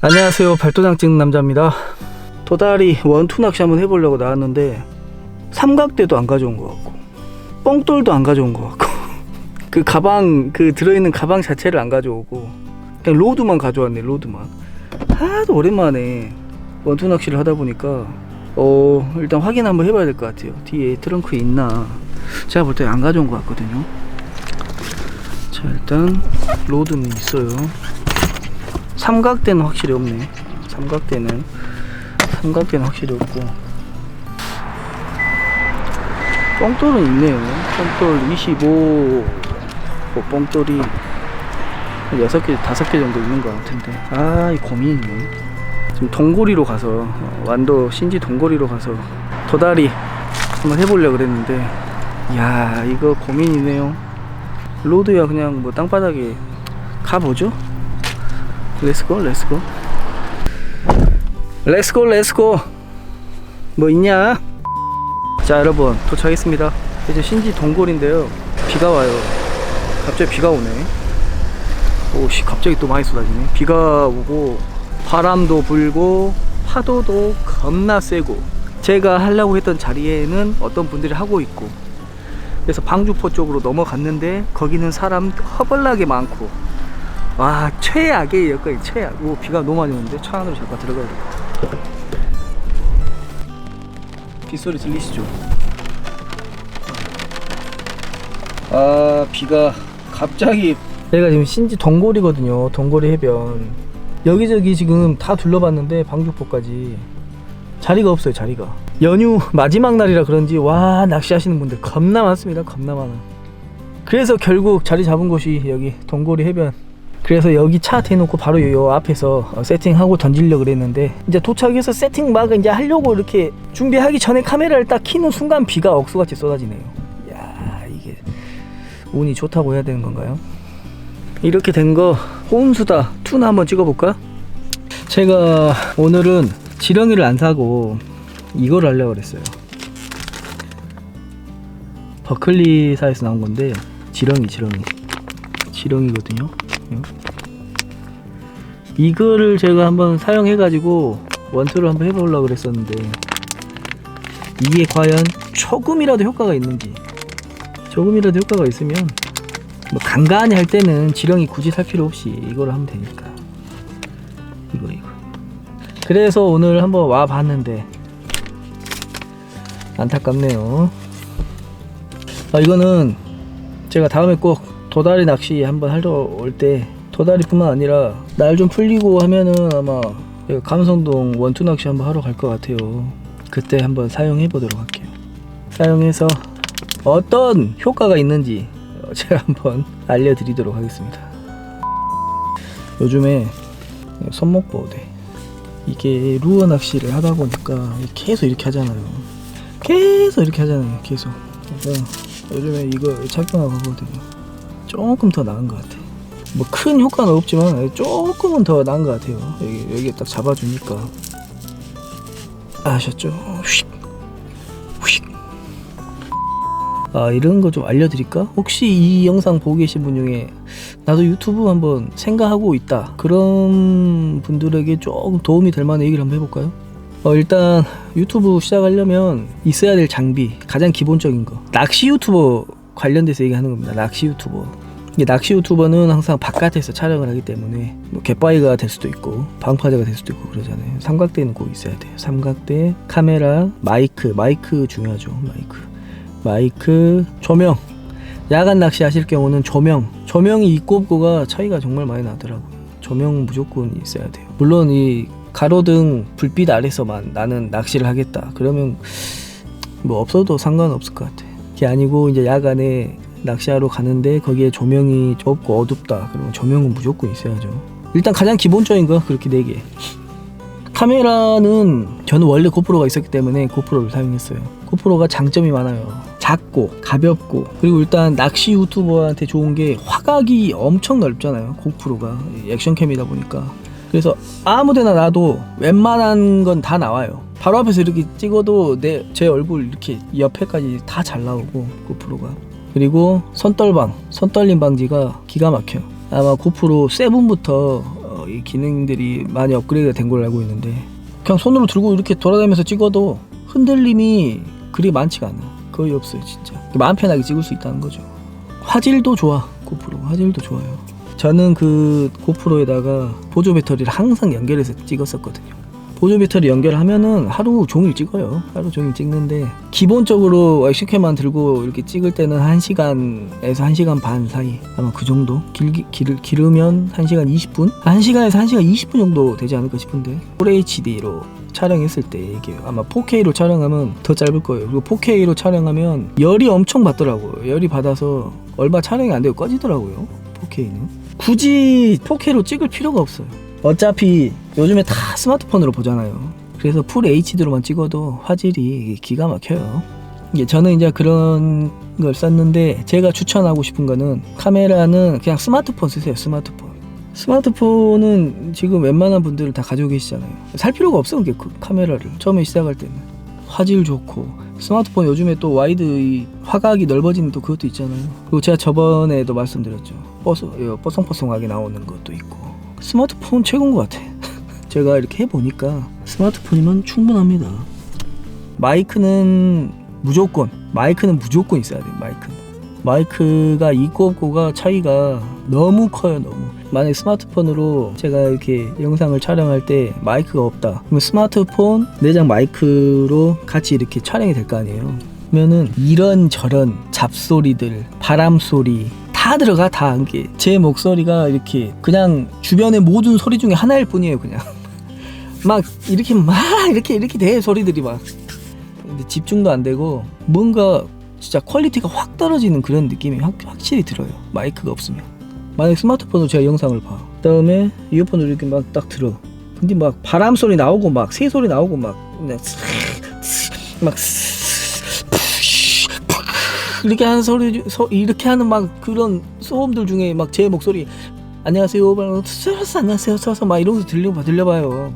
안녕하세요. 발도장 찍는 남자입니다. 도다리 원투 낚시 한번 해보려고 나왔는데 삼각대도 안 가져온 것 같고 뻥돌도 안 가져온 것 같고 그 가방 그 들어있는 가방 자체를 안 가져오고 그냥 로드만 가져왔네 로드만. 하도 오랜만에 원투 낚시를 하다 보니까 어 일단 확인 한번 해봐야 될 것 같아요. 뒤에 트렁크에 있나. 제가 볼 때 안 가져온 것 같거든요. 자 일단 로드는 있어요 삼각대는 확실히 없네. 삼각대는 삼각대는 확실히 없고 뻥돌은 있네요. 뻥돌 25 뭐 뻥돌이 한 6개, 5개 정도 있는 것 같은데 아, 이 고민이네. 지금 동고리로 가서 어, 완도 신지 동고리로 가서 도다리 한번 해보려고 그랬는데 야 이거 고민이네요. 로드야 그냥 뭐 땅바닥에 가보죠. 렛츠고 렛츠고 렛츠고 렛츠고 뭐 있냐? 자 여러분 도착했습니다. 이제 신지 동굴인데요. 비가 와요. 갑자기 비가 오네. 오씨 갑자기 또 많이 쏟아지네. 비가 오고 바람도 불고 파도도 겁나 세고 제가 하려고 했던 자리에는 어떤 분들이 하고 있고 그래서 방주포 쪽으로 넘어갔는데 거기는 사람 허벌나게 많고 와 최악의 여건이 최악. 오 비가 너무 많이 오는데 차 안으로 잠깐 들어가야 되겠다 빗소리 들리시죠? 아 비가 갑자기. 내가 지금 신지 동골이거든요. 동골이 해변. 여기저기 지금 다 둘러봤는데 방주포까지. 자리가 없어요 자리가. 연휴 마지막 날이라 그런지 와 낚시하시는 분들 겁나 많습니다 겁나 많아. 그래서 결국 자리 잡은 곳이 여기 동고리 해변 그래서 여기 차 대놓고 바로 요 앞에서 어, 세팅하고 던지려고 그랬는데 이제 도착해서 세팅 막 이제 하려고 이렇게 준비하기 전에 카메라를 딱 키는 순간 비가 억수같이 쏟아지네요 야 이게 운이 좋다고 해야 되는 건가요? 이렇게 된 거 호운수다 투나 한번 찍어볼까? 제가 오늘은 지렁이를 안 사고 이걸 하려고 그랬어요 버클리사에서 나온 건데 지렁이 지렁이 지렁이거든요 응? 이거를 제가 한번 사용해 가지고 원투를 한번 해보려고 그랬었는데 이게 과연 조금이라도 효과가 있는지 조금이라도 효과가 있으면 뭐 간간히 할 때는 지렁이 굳이 살 필요 없이 이걸 하면 되니까. 이거 이거. 그래서 오늘 한번 와 봤는데 안타깝네요. 아 이거는 제가 다음에 꼭 도다리 낚시 한번 하러 올 때 도다리뿐만 아니라 날 좀 풀리고 하면은 아마 여기 감성동 원투 낚시 한번 하러 갈 것 같아요. 그때 한번 사용해 보도록 할게요. 사용해서 어떤 효과가 있는지 어, 제가 한번 알려드리도록 하겠습니다. 요즘에 손목보호대 이게 루어 낚시를 하다 보니까 계속 이렇게 하잖아요. 계속 이렇게 하잖아요 계속. 그래서 요즘에 이거 착용하고 하거든요. 조금 더 나은 것 같아 뭐 큰 효과는 없지만 조금은 더 나은 것 같아요 여기 여기 딱 잡아주니까 아셨죠? 휙 휙. 아 이런 거 좀 알려드릴까? 혹시 이 영상 보고 계신 분 중에 나도 유튜브 한번 생각하고 있다 그런 분들에게 조금 도움이 될 만한 얘기를 한번 해볼까요? 어, 일단 유튜브 시작하려면 있어야 될 장비 가장 기본적인 거 낚시 유튜버 관련돼서 얘기하는 겁니다 낚시 유튜버 낚시 유튜버는 항상 바깥에서 촬영을 하기 때문에 뭐 갯바위가 될 수도 있고 방파제가 될 수도 있고 그러잖아요. 삼각대는 꼭 있어야 돼요. 삼각대 카메라 마이크. 마이크 중요하죠 마이크. 마이크 조명. 야간 낚시 하실 경우는 조명. 조명이 있고 없고가 차이가 정말 많이 나더라고요. 조명 무조건 있어야 돼요. 물론 이 가로등 불빛 아래서만 나는 낚시를 하겠다. 그러면 뭐 없어도 상관없을 것 같아 그게 아니고 이제 야간에 낚시하러 가는데 거기에 조명이 없고 어둡다. 그러면 조명은 무조건 있어야죠. 일단 가장 기본적인 거 그렇게 4개. 카메라는 저는 원래 고프로가 있었기 때문에 고프로를 사용했어요. 고프로가 장점이 많아요. 작고 가볍고. 그리고 일단 낚시 유튜버한테 좋은 게 화각이 엄청 넓잖아요 고프로가. 액션캠이다 보니까. 그래서 아무데나 놔도 웬만한 건 다 나와요. 바로 앞에서 이렇게 찍어도 내 제 얼굴 이렇게 옆에까지 다 잘 나오고 고프로가 그리고 손떨방 손떨림 방지가 기가 막혀 아마 고프로 7부터 어, 이이 기능들이 많이 업그레이드가 된 걸로 알고 있는데. 그냥 손으로 들고 이렇게 돌아다니면서 찍어도 흔들림이 그리 많지가 않아. 거의 없어요 진짜. 마음 편하게 찍을 수 있다는 거죠. 화질도 좋아 고프로. 화질도 좋아요. 저는 그 고프로에다가 보조 배터리를 항상 연결해서 찍었었거든요 보조 배터리 연결하면은 하루 종일 찍어요. 하루 종일 찍는데 기본적으로 엑시캠만 들고 이렇게 찍을 때는 1시간에서 1시간 반 사이 아마 그 정도 길기, 길, 기르면 1시간 20분? 1시간에서 1시간 20분 정도 되지 않을까 싶은데 FHD로 촬영했을 때 이게 아마 4K로 촬영하면 더 짧을 거예요. 그리고 4K로 촬영하면 열이 엄청 받더라고요. 열이 받아서 얼마 촬영이 안 되고 꺼지더라고요. 4K는 굳이 4K로 찍을 필요가 없어요. 어차피 요즘에 다 스마트폰으로 보잖아요. 그래서 풀 HD로만 찍어도 화질이 기가 막혀요. 이게 저는 이제 그런 걸 썼는데 제가 추천하고 싶은 거는 카메라는 그냥 스마트폰 쓰세요. 스마트폰. 스마트폰은 지금 웬만한 분들은 다 가지고 계시잖아요. 살 필요가 없어 그 카메라를 처음에 시작할 때는 화질 좋고 스마트폰 요즘에 또 와이드 이 화각이 넓어지는 또 그것도 있잖아요. 그리고 제가 저번에도 말씀드렸죠. 뽀송, 어, 뽀송뽀송하게 나오는 것도 있고 스마트폰 최고인 것 같아. 제가 이렇게 해보니까 스마트폰이면 충분합니다. 마이크는 무조건, 마이크는 무조건 있어야 돼요, 마이크는. 마이크가 있고 없고가 차이가 너무 커요, 너무. 만약에 스마트폰으로 제가 이렇게 영상을 촬영할 때 마이크가 없다. 그러면 스마트폰 내장 마이크로 같이 이렇게 촬영이 될 거 아니에요. 그러면은 이런 저런 잡소리들, 바람 소리, 다 들어가 다 이게 제 목소리가 이렇게 그냥 주변의 모든 소리 중에 하나일 뿐이에요 그냥. 막 이렇게 막 이렇게 이렇게 돼 소리들이 막. 근데 집중도 안 되고 뭔가 진짜 퀄리티가 확 떨어지는 그런 느낌이 확, 확실히 들어요 마이크가 없으면. 만약 스마트폰으로 제가 영상을 봐. 그다음에 이어폰으로 이렇게 막 딱 들어. 근데 막 바람 소리 나오고 막 새 소리 나오고 막 그냥 막 이렇게 하는 소리 소, 이렇게 하는 막 그런 소음들 중에 막 제 목소리 안녕하세요 서서 안녕하세요 서서 막 이러면서 들려봐 들려봐요.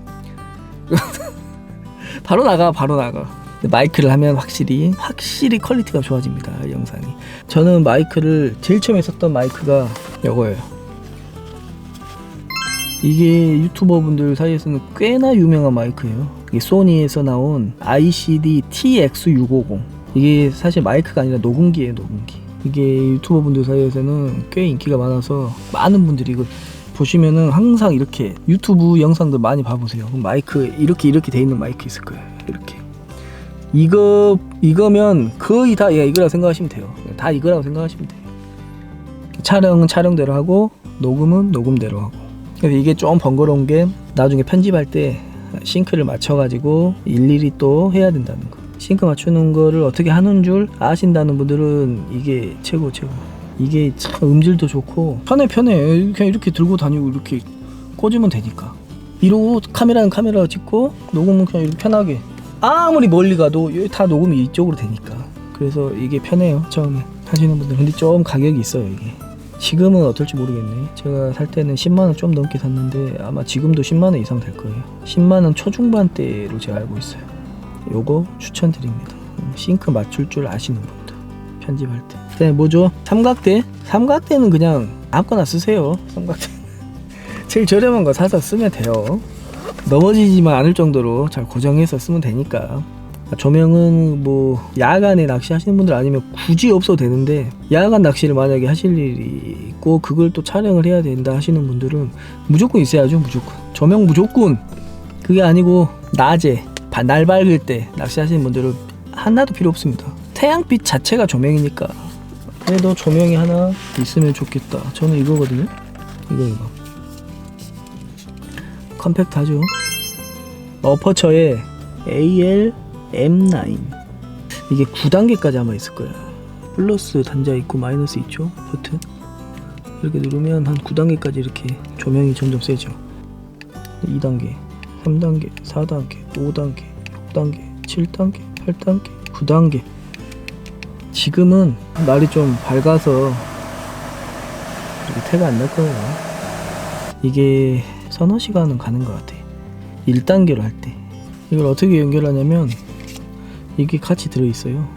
바로 나가 바로 나가. 마이크를 하면 확실히 확실히 퀄리티가 좋아집니다 영상이. 저는 마이크를 제일 처음에 썼던 마이크가 이거예요. 이게 유튜버 분들 사이에서는 꽤나 유명한 마이크예요. 이게 소니에서 나온 ICD TX650 이게 사실 마이크가 아니라 녹음기예요 녹음기. 이게 유튜버 분들 사이에서는 꽤 인기가 많아서 많은 분들이 이거 보시면은 항상 이렇게 유튜브 영상들 많이 봐보세요. 마이크 이렇게 이렇게 돼 있는 마이크 있을 거예요 이렇게. 이거 이거면 거의 다 예, 이거라고 생각하시면 돼요. 다 이거라고 생각하시면 돼요. 촬영은 촬영대로 하고 녹음은 녹음대로 하고. 그래서 이게 좀 번거로운 게 나중에 편집할 때 싱크를 맞춰가지고 일일이 또 해야 된다는 거 싱크 맞추는 거를 어떻게 하는 줄 아신다는 분들은 이게 최고 최고. 이게 참 음질도 좋고 편해 편해. 그냥 이렇게 들고 다니고 이렇게 꽂으면 되니까. 이러고 카메라는 카메라 찍고 녹음은 그냥 이렇게 편하게. 아무리 멀리 가도 다 녹음이 이쪽으로 되니까. 그래서 이게 편해요 처음에. 하시는 분들. 근데 좀 가격이 있어요 이게. 지금은 어떨지 모르겠네. 제가 살 때는 10만원 좀 넘게 샀는데 아마 지금도 10만원 이상 될 거예요. 10만원 초중반대로 제가 알고 있어요 요거 추천드립니다. 음, 싱크 맞출 줄 아시는 분들 편집할 때. 그다음에 뭐죠? 삼각대? 삼각대는 그냥 아무거나 쓰세요. 삼각대. 제일 저렴한 거 사서 쓰면 돼요. 넘어지지만 않을 정도로 잘 고정해서 쓰면 되니까. 조명은 뭐 야간에 낚시하시는 분들 아니면 굳이 없어도 되는데 야간 낚시를 만약에 하실 일이 있고 그걸 또 촬영을 해야 된다 하시는 분들은 무조건 있어야죠 무조건. 조명 무조건. 그게 아니고 낮에 바- 날 밝을 때 낚시하시는 분들은 하나도 필요 없습니다. 태양빛 자체가 조명이니까. 그래도 조명이 하나 있으면 좋겠다. 저는 이거거든요. 이거 이거. 컴팩트하죠. 어퍼처에 AL M9 이게 9단계까지 아마 있을 거예요 플러스 단자 있고 마이너스 있죠? 버튼 이렇게 누르면 한 9단계까지 이렇게 조명이 점점 세죠. 2단계 3단계 4단계 5단계 6단계 7단계 8단계 9단계. 지금은 날이 좀 밝아서 태가 안 날 거예요. 이게 서너 시간은 가는 것 같아. 1단계로 할 때. 이걸 어떻게 연결하냐면 이게 같이 들어있어요.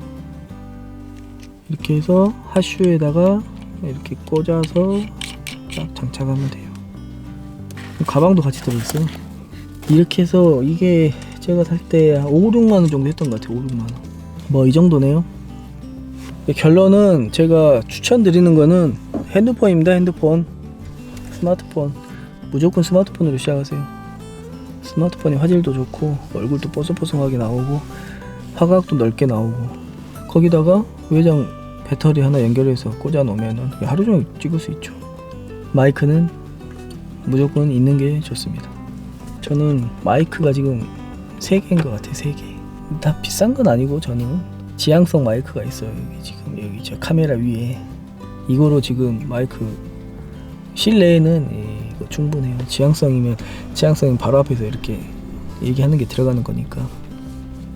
이렇게 해서 하슈에다가 이렇게 꽂아서 딱 장착하면 돼요. 가방도 같이 들어있어요. 이렇게 해서 이게 제가 살 때 5, 6만 원 정도 했던 것 같아요. 5, 6만 원. 뭐 이 정도네요. 결론은 제가 추천드리는 거는 핸드폰입니다. 핸드폰. 스마트폰. 무조건 스마트폰으로 시작하세요. 스마트폰이 화질도 좋고 얼굴도 뽀송뽀송하게 나오고 화각도 넓게 나오고 거기다가 외장 배터리 하나 연결해서 꽂아 놓으면은 하루 종일 찍을 수 있죠. 마이크는 무조건 있는 게 좋습니다. 저는 마이크가 지금 세 개인 것 같아요. 세 개. 다 비싼 건 아니고 저는 지향성 마이크가 있어요. 여기 지금 여기 저 카메라 위에 이거로 지금 마이크 실내에는 예, 이거 충분해요. 지향성이면 지향성이 바로 앞에서 이렇게 얘기하는 게 들어가는 거니까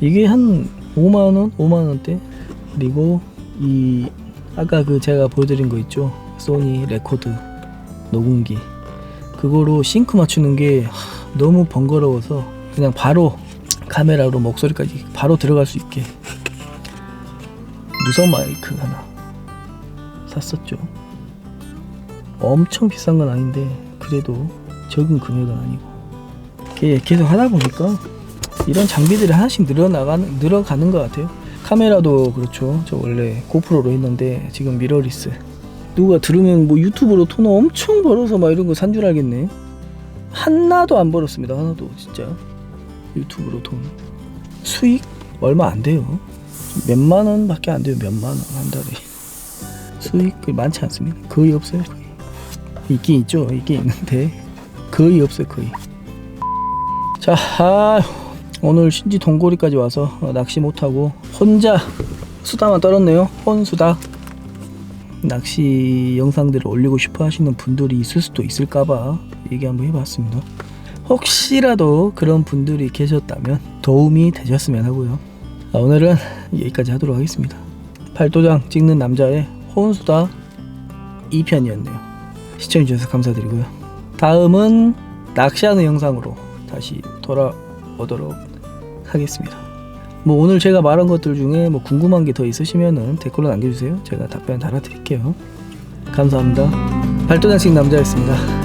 이게 한 5만 원, 5만 원대 그리고 이 아까 그 제가 보여드린 거 있죠 소니 레코드 녹음기 그거로 싱크 맞추는 게 하, 너무 번거로워서 그냥 바로 카메라로 목소리까지 바로 들어갈 수 있게 무선 마이크 하나 샀었죠 엄청 비싼 건 아닌데 그래도 적은 금액은 아니고 계속 하다 보니까 이런 장비들이 하나씩 늘어나가는 늘어가는 것 같아요. 카메라도 그렇죠. 저 원래 고프로로 했는데 지금 미러리스. 누가 들으면 뭐 유튜브로 돈 엄청 벌어서 막 이런 거 산 줄 알겠네. 하나도 안 벌었습니다. 하나도 진짜 유튜브로 돈 수익 얼마 안 돼요. 몇만 원밖에 안 돼요. 몇만 원 한 달에 수익이 많지 않습니다. 거의 없어요. 거의. 있긴 있죠. 있긴 있는데 거의 없어요. 거의. 자, 아, 오늘 신지 동고리까지 와서 어, 낚시 못하고 혼자 수다만 떨었네요. 혼수다. 낚시 영상들을 올리고 싶어 하시는 분들이 있을 수도 있을까봐 얘기 한번 해봤습니다. 혹시라도 그런 분들이 계셨다면 도움이 되셨으면 하고요. 아, 오늘은 여기까지 하도록 하겠습니다. 팔도장 찍는 남자의 혼수다 2편이었네요. 시청해주셔서 감사드리고요. 다음은 낚시하는 영상으로 다시 돌아오도록 하겠습니다. 뭐 오늘 제가 말한 것들 중에 뭐 궁금한 게 더 있으시면은 댓글로 남겨주세요. 제가 답변 달아드릴게요. 감사합니다. 발도장식 남자였습니다.